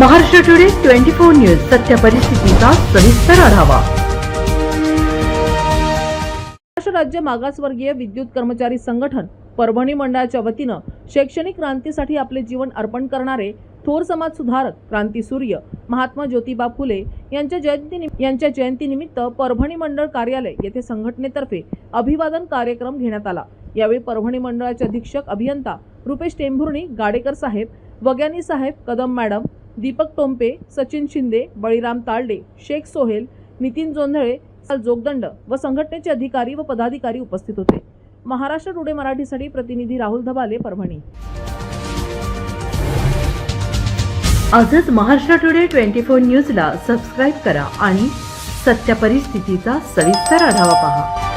Maharashtra today twenty four news सत्य परिस्थितीचा सविस्तर आढावा. महाराष्ट्र राज्य मागासवर्गीय विद्युत कर्मचारी संघटन परभणी मंडळाच्या वतीनं शैक्षणिक क्रांतीसाठी आपले जीवन अर्पण करणारे थोर समाज सुधारक क्रांती सूर्य महात्मा ज्योतिबा फुले यांच्या जयंती यांच्या जयंतीनिमित्त परभणी मंडळ कार्यालय येथे संघटनेतर्फे अभिवादन कार्यक्रम घेण्यात आला. यावेळी परभणी मंडळाचे अधीक्षक अभियंता रुपेश टेंभुर्णी गाडेकर साहेब वग्यानी साहेब कदम मॅडम दीपक टोंपे सचिन शिंदे बळीराम तालडे शेख सोहेल नितीन जोंधळे जोगदंड व संघटनेचे अधिकारी व पदाधिकारी उपस्थित होते. महाराष्ट्र टुडे मराठीसाठी प्रतिनिधी राहुल धबाले परभणी. आजच महाराष्ट्र टुडे ट्वेंटी फोर न्यूजला सबस्क्राईब करा आणि सत्य परिस्थितीचा सविस्तर आढावा पहा.